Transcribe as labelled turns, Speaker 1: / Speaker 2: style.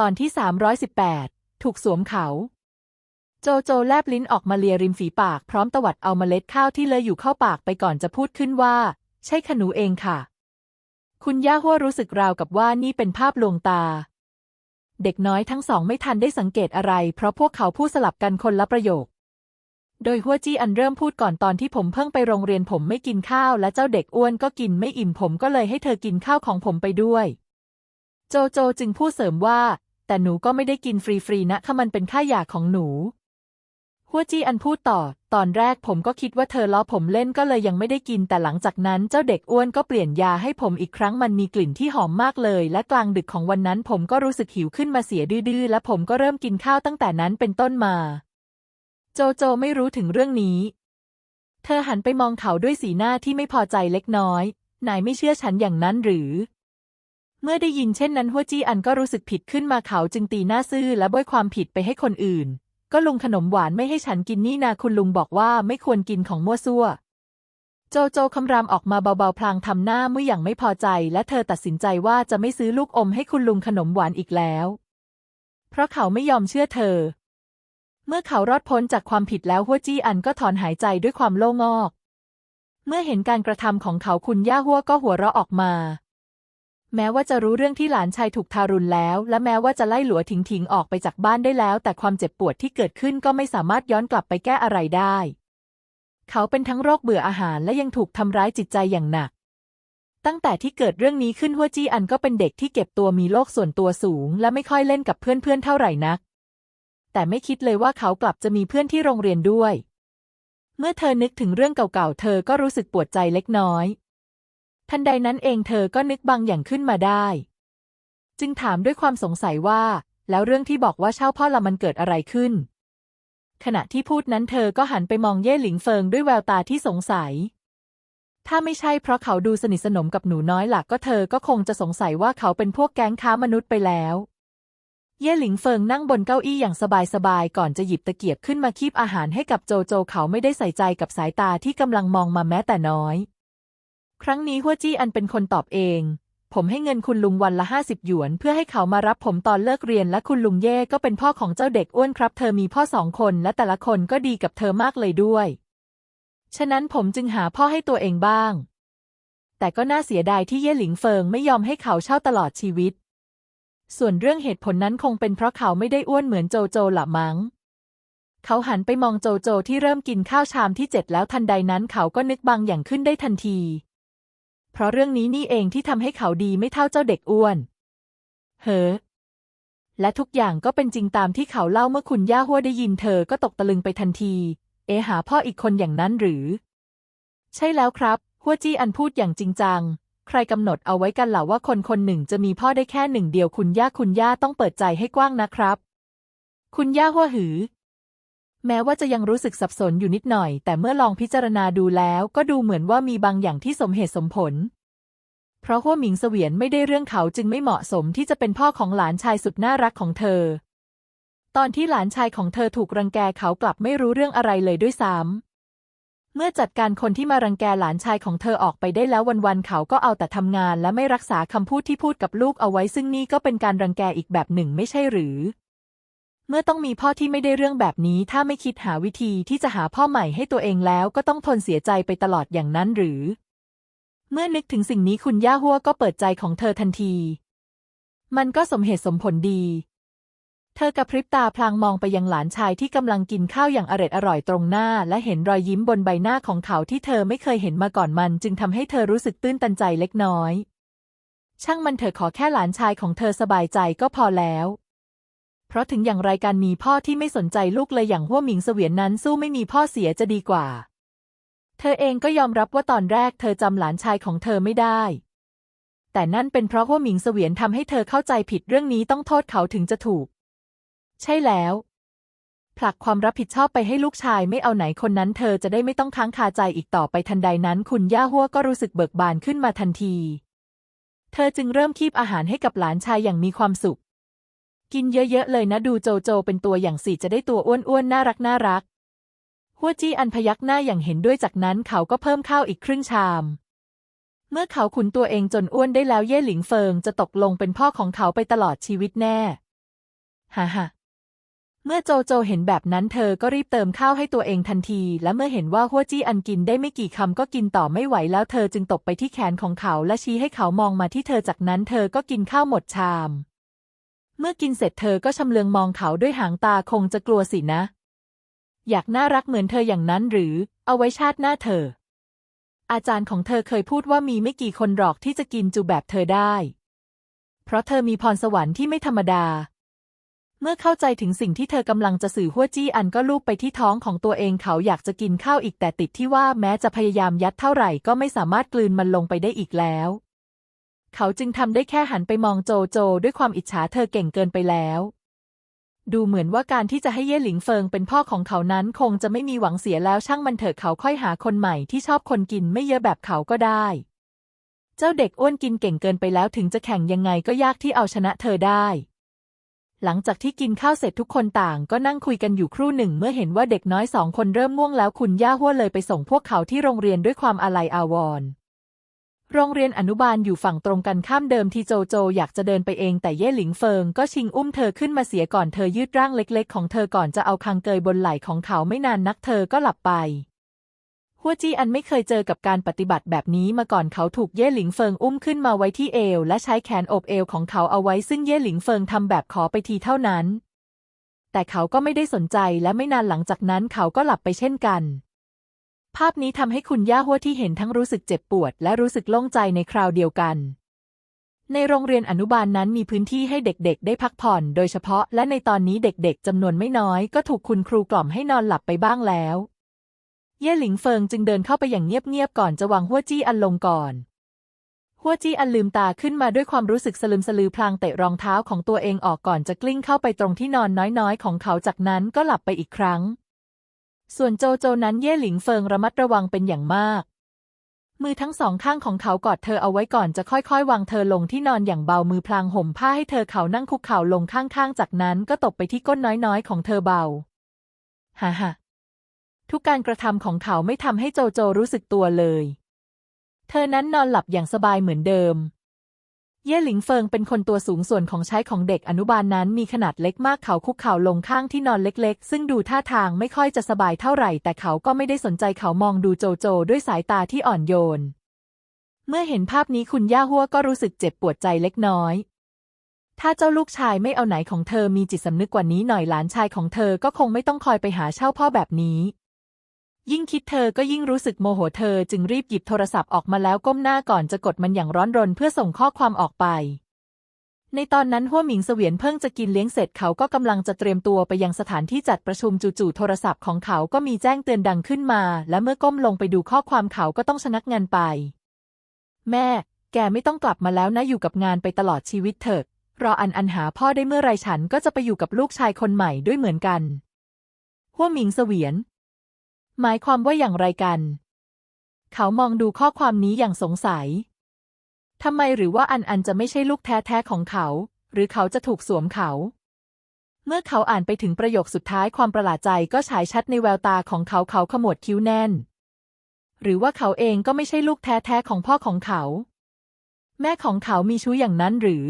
Speaker 1: ตอนที่ 318 ถูกสวมเขา โจโจแลบลิ้นออกมาเลียริมฝีปากพร้อมตวัดเอาเมล็ดข้าวที่เลอะอยู่เข้าปากไปก่อนจะพูดขึ้นว่า ใช่ขนูเองค่ะ คุณย่าหัวรู้สึกราวกับว่านี่เป็นภาพลวงตา เด็กน้อยทั้งสองไม่ทันได้สังเกตอะไร เพราะพวกเขาพูดสลับกันคนละประโยค โดยหัวจี้อันเริ่มพูดก่อนตอนที่ผมเพิ่งไปโรงเรียนผมไม่กินข้าวและเจ้าเด็กอ้วนก็กินไม่อิ่มผมก็เลยให้เธอกินข้าวของผมไปด้วยโจโจจึงพูดเสริมว่า แต่หนูก็ไม่ได้กินฟรีๆนะค่ะมันเป็นค่ายาของหนู หัวจี้อันพูดต่อ ตอนแรกผมก็คิดว่าเธอล้อผมเล่นก็เลยยังไม่ได้กินแต่หลังจากนั้นเจ้าเด็กอ้วนก็เปลี่ยนยาให้ผมอีกครั้งมันมีกลิ่นที่หอมมากเลย และกลางดึกของวันนั้นผมก็รู้สึกหิวขึ้นมาเสียดื้อๆและผมก็เริ่มกินข้าวตั้งแต่นั้นเป็นต้นมา โจโจไม่รู้ถึงเรื่องนี้ เธอหันไปมองเขาด้วยสีหน้าที่ไม่พอใจเล็กน้อย นายไม่เชื่อฉันอย่างนั้นหรือ เมื่อได้ยินเช่นนั้นหัวจี้อันก็รู้สึกผิดขึ้นมาเขาจึงตีหน้าซื่อและบ้ยความผิดไปให้คนอื่น ก็ลุงขนมหวานไม่ให้ฉันกินนี่นาคุณลุงบอกว่าไม่ควรกินของมั่วซั่ว โจโจคำรามออกมาเบาๆพลางทำหน้าเมื่ออย่างไม่พอใจ และเธอตัดสินใจว่าจะไม่ซื้อลูกอมให้คุณลุงขนมหวานอีกแล้ว เพราะเขาไม่ยอมเชื่อเธอ เมื่อเขารอดพ้นจากความผิดแล้วหัวจี้อันก็ถอนหายใจด้วยความโล่งอก เมื่อเห็นการกระทำของเขาคุณย่าหัวก็หัวเราะออกมา แม้ว่าจะรู้เรื่องที่หลานชายถูกทารุณแล้ว และแม้ว่าจะไล่หลัวถิงถิงออกไปจากบ้านได้แล้ว แต่ความเจ็บปวดที่เกิดขึ้นก็ไม่สามารถย้อนกลับไปแก้อะไรได้ เขาเป็นทั้งโรคเบื่ออาหารและยังถูกทำร้ายจิตใจอย่างหนัก ตั้งแต่ที่เกิดเรื่องนี้ขึ้นหัวจี้อันก็เป็นเด็กที่เก็บตัวมีโลกส่วนตัวสูง และไม่ค่อยเล่นกับเพื่อนๆเท่าไหร่นัก แต่ไม่คิดเลยว่าเขากลับจะมีเพื่อนที่โรงเรียนด้วย เมื่อเธอนึกถึงเรื่องเก่าๆ เธอก็รู้สึกปวดใจเล็กน้อย ทันใดนั้นเองเธอก็นึกบางอย่างขึ้นมาได้ จึงถามด้วยความสงสัยว่า แล้วเรื่องที่บอกว่าเช่าพ่อละมันเกิดอะไรขึ้น ขณะที่พูดนั้นเธอก็หันไปมองเย่หลิงเฟิงด้วยแววตาที่สงสัย ถ้าไม่ใช่เพราะเขาดูสนิทสนมกับหนูน้อยหลักก็เธอก็คงจะสงสัยว่าเขาเป็นพวกแก๊งค้ามนุษย์ไปแล้วเย่หลิงเฟิงนั่งบนเก้าอี้อย่างสบายๆ ก่อนจะหยิบตะเกียบขึ้นมาคีบอาหารให้กับโจโจเขาไม่ได้ใส่ใจกับสายตาที่กำลังมองมาแม้แต่น้อย ครั้งนี้หัวจี้อันเป็นคนตอบเอง ผมให้เงินคุณลุงวันละห้าสิบหยวน เพื่อให้เขามารับผมตอนเลิกเรียนและคุณลุงเย่ก็เป็นพ่อของเจ้าเด็กอ้วนครับ เธอมีพ่อสองคนและแต่ละคนก็ดีกับเธอมากเลยด้วย ฉะนั้นผมจึงหาพ่อให้ตัวเองบ้าง แต่ก็น่าเสียดายที่เย่หลิงเฟิงไม่ยอมให้เขาเช่าตลอดชีวิต ส่วนเรื่องเหตุผลนั้นคงเป็นเพราะเขาไม่ได้อ้วนเหมือนโจโจละมั้งเขาหันไปมองโจโจที่เริ่มกินข้าวชามที่เจ็ดแล้วทันใดนั้นเขาก็นึกบางอย่างขึ้นได้ทันที เพราะเรื่องนี้นี่เองที่ทำให้เขาดีไม่เท่าเจ้าเด็กอ้วน เฮ้อและทุกอย่างก็เป็นจริงตามที่เขาเล่าเมื่อคุณย่าหัวได้ยินเธอก็ตกตะลึงไปทันที เอหาพ่ออีกคนอย่างนั้นหรือ ใช่แล้วครับ หัวจี้อันพูดอย่างจริงจัง ใครกำหนดเอาไว้กันหล่ะว่าคนคนหนึ่งจะมีพ่อได้แค่หนึ่งเดียวคุณย่าคุณย่าต้องเปิดใจให้กว้างนะครับ คุณย่าหัวหือ แม้ว่าจะยังรู้สึกสับสนอยู่นิดหน่อย แต่เมื่อลองพิจารณาดูแล้วก็ดูเหมือนว่ามีบางอย่างที่สมเหตุสมผล เพราะหัวหมิงเสวียนไม่ได้เรื่องเขาจึงไม่เหมาะสมที่จะเป็นพ่อของหลานชายสุดน่ารักของเธอ ตอนที่หลานชายของเธอถูกรังแกเขากลับไม่รู้เรื่องอะไรเลยด้วยซ้ำเมื่อจัดการคนที่มารังแกหลานชายของเธอออกไปได้แล้ววันๆเขาก็เอาแต่ทำงานและไม่รักษาคำพูดที่พูดกับลูกเอาไว้ซึ่งนี่ก็เป็นการรังแกอีกแบบหนึ่งไม่ใช่หรือ มื่อต้องมีพ่อที่ไม่ได้เรื่องแบบนี้ ถ้าไม่คิดหาวิธีที่จะหาพ่อใหม่ให้ตัวเองแล้วก็ต้องทนเสียใจไปตลอดอย่างนั้นหรือ เมื่อนึกถึงสิ่งนี้คุณย่าหัวก็เปิดใจของเธอทันที มันก็สมเหตุสมผลดี เธอกระพริบตาพลางมองไปยังหลานชายที่กำลังกินข้าวอย่างอร็ดอร่อยตรงหน้า และเห็นรอยยิ้มบนใบหน้าของเขาที่เธอไม่เคยเห็นมาก่อนมัน จึงทำให้เธอรู้สึกตื้นตันใจเล็กน้อย ช่างมันเถอะขอแค่หลานชายของเธอสบายใจก็พอแล้ว เพราะถึงอย่างไรการมีพ่อที่ไม่สนใจลูกเลยอย่างหัวหมิงเสวียนนั้นสู้ไม่มีพ่อเสียจะดีกว่า เธอเองก็ยอมรับว่าตอนแรกเธอจำหลานชายของเธอไม่ได้ แต่นั่นเป็นเพราะหัวหมิงเสวียนทำให้เธอเข้าใจผิดเรื่องนี้ต้องโทษเขาถึงจะถูก ใช่แล้ว ผลักความรับผิดชอบไปให้ลูกชายไม่เอาไหนคนนั้น เธอจะได้ไม่ต้องค้างคาใจอีกต่อไปทันใดนั้น คุณย่าหัวก็รู้สึกเบิกบานขึ้นมาทันทีเธอจึงเริ่มคีบอาหารให้กับหลานชายอย่างมีความสุข กินเยอะๆเลยนะดูโจโจเป็นตัวอย่างสิจะได้ตัวอ้วนๆน่ารักน่ารัก หัวจี้อันพยักหน้าอย่างเห็นด้วยจากนั้นเขาก็เพิ่มข้าวอีกครึ่งชาม เมื่อเขาขุนตัวเองจนอ้วนได้แล้วเย่หลิงเฟิงจะตกลงเป็นพ่อของเขาไปตลอดชีวิตแน่ฮ่าฮ่าเมื่อโจโจเห็นแบบนั้นเธอก็รีบเติมข้าวให้ตัวเองทันที และเมื่อเห็นว่าหัวจี้อันกินได้ไม่กี่คำก็กินต่อไม่ไหวแล้วเธอจึงตกไปที่แขนของเขาและชี้ให้เขามองมาที่เธอจากนั้นเธอก็กินข้าวหมดชาม เมื่อกินเสร็จเธอก็ชำเลืองมองเขาด้วยหางตาคงจะกลัวสินะ อยากน่ารักเหมือนเธออย่างนั้นหรือ เอาไว้ชาติหน้าเธอ อาจารย์ของเธอเคยพูดว่ามีไม่กี่คนหรอกที่จะกินจูแบบเธอได้ เพราะเธอมีพรสวรรค์ที่ไม่ธรรมดา เมื่อเข้าใจถึงสิ่งที่เธอกำลังจะสื่อหัวจี้อันก็ลูบไปที่ท้องของตัวเองเขาอยากจะกินข้าวอีกแต่ติดที่ว่าแม้จะพยายามยัดเท่าไหร่ก็ไม่สามารถกลืนมันลงไปได้อีกแล้ว เขาจึงทำได้แค่หันไปมองโจโจด้วยความอิจฉาเธอเก่งเกินไปแล้ว ดูเหมือนว่าการที่จะให้เย่หลิงเฟิงเป็นพ่อของเขานั้นคงจะไม่มีหวังเสียแล้วช่างมันเถอะเขาค่อยหาคนใหม่ที่ชอบคนกินไม่เยอะแบบเขาก็ได้ เจ้าเด็กอ้วนกินเก่งเกินไปแล้วถึงจะแข่งยังไงก็ยากที่เอาชนะเธอได้หลังจากที่กินข้าวเสร็จทุกคนต่างก็นั่งคุยกันอยู่ครู่หนึ่งเมื่อเห็นว่าเด็กน้อยสองคนเริ่มง่วงแล้วคุณย่าหัวเลยไปส่งพวกเขาที่โรงเรียนด้วยความอาลัยอาวรณ์ โรงเรียนอนุบาลอยู่ฝั่งตรงกันข้ามเดิมที่โจโจอยากจะเดินไปเองแต่เย่หลิงเฟิงก็ชิงอุ้มเธอขึ้นมาเสียก่อนเธอยืดร่างเล็กๆ ของเธอก่อนจะเอาคังเกยบนไหล่ของเขาไม่นานนักเธอก็หลับไปหัวจี้อันไม่เคยเจอกับการปฏิบัติแบบนี้มาก่อนเขาถูกเย่หลิงเฟิงอุ้มขึ้นมาไว้ที่เอว และใช้แขนโอบเอวของเขาเอาไว้ซึ่งเย่หลิงเฟิงทำแบบขอไปทีเท่านั้น แต่เขาก็ไม่ได้สนใจและไม่นานหลังจากนั้นเขาก็หลับไปเช่นกัน พนี้ทำให้คุณย่าหัวที่เห็นทั้งรู้สึกเจ็บปวด และรู้สึกโล่งใจในคราวเดียวกัน ในโรงเรียนอนุบาลนนั้นมีพื้นที่ให้เด็กๆ ได้พักผ่อน โดยเฉพาะและในตอนนี้เด็กๆจำนวนไม่น้อย ก็ถูกคุณครูกล่อมให้นอนหลับไปบ้างแล้ว เย่หลิงเฟิงจึงเดินเข้าไปอย่างเงียบๆก่อนจะวางหัวจี้อันลงก่อนหัวจี้อันลืมตาขึ้นมาด้วยความรู้สึกสลึมสลือพลางเตะรองเท้าของตัวเองออกก่อนจะกลิ้งเข้าไปตรงที่นอนน้อยๆ ของเขาจากนั้นก็หลับไปอีกครั้ง ส่วนโจโจนั้นเย่หลิงเฟิงระมัดระวังเป็นอย่างมาก มือทั้งสองข้างของเขากอดเธอเอาไว้ก่อนจะค่อยๆ วางเธอลงที่นอนอย่างเบามือพลางห่มผ้าให้เธอเขานั่งคุกเข่าลงข้างๆ จากนั้นก็ตบไปที่ก้นน้อยๆ ของเธอเบาฮ่าฮ่าทุกการกระทำของเขาไม่ทำให้โจโจรู้สึกตัวเลย เธอนั้นนอนหลับอย่างสบายเหมือนเดิม เย่หลิงเฟิงเป็นคนตัวสูงส่วนของใช้ของเด็กอนุบาลนนั้นมีขนาดเล็กมากเขาคุกเข่าลงข้างที่นอนเล็กๆ ซึ่งดูท่าทางไม่ค่อยจะสบายเท่าไหร่ แต่เขาก็ไม่ได้สนใจเขามองดูโจโจด้วยสายตาที่อ่อนโยน เมื่อเห็นภาพนี้คุณย่าหัวก็รู้สึกเจ็บปวดใจเล็กน้อย ถ้าเจ้าลูกชายไม่เอาไหนของเธอมีจิตสำนึกกว่านี้หน่อยหลานชายของเธอก็คงไม่ต้องคอยไปหาเช่าพ่อแบบนี้ ยิ่งคิดเธอก็ยิ่งรู้สึกโมโหเธอจึงรีบหยิบโทรศัพท์ออกมาแล้วก้มหน้าก่อนจะกดมันอย่างร้อนรนเพื่อส่งข้อความออกไป ในตอนนั้นหัวหมิงเสวียนเพิ่งจะกินเลี้ยงเสร็จเขาก็กำลังจะเตรียมตัวไปยังสถานที่จัดประชุมจู่ๆโทรศัพท์ของเขาก็มีแจ้งเตือนดังขึ้นมา และเมื่อก้มลงไปดูข้อความเขาก็ต้องชะงักงันไป แม่ แกไม่ต้องกลับมาแล้วนะอยู่กับงานไปตลอดชีวิตเถิดรออันอันหาพ่อได้เมื่อไรฉันก็จะไปอยู่กับลูกชายคนใหม่ด้วยเหมือนกันหัวหมิงเสวียน หมายความว่าอย่างไรกัน เขามองดูข้อความนี้อย่างสงสัย ทำไมหรือว่าอันอันจะไม่ใช่ลูกแท้ๆของเขา หรือเขาจะถูกสวมเขา เมื่อเขาอ่านไปถึงประโยคสุดท้ายความประหลาดใจก็ฉายชัดในแววตาของเขาเขาขมวดคิ้วแน่น หรือว่าเขาเองก็ไม่ใช่ลูกแท้ๆของพ่อของเขา แม่ของเขามีชู้อย่างนั้นหรือ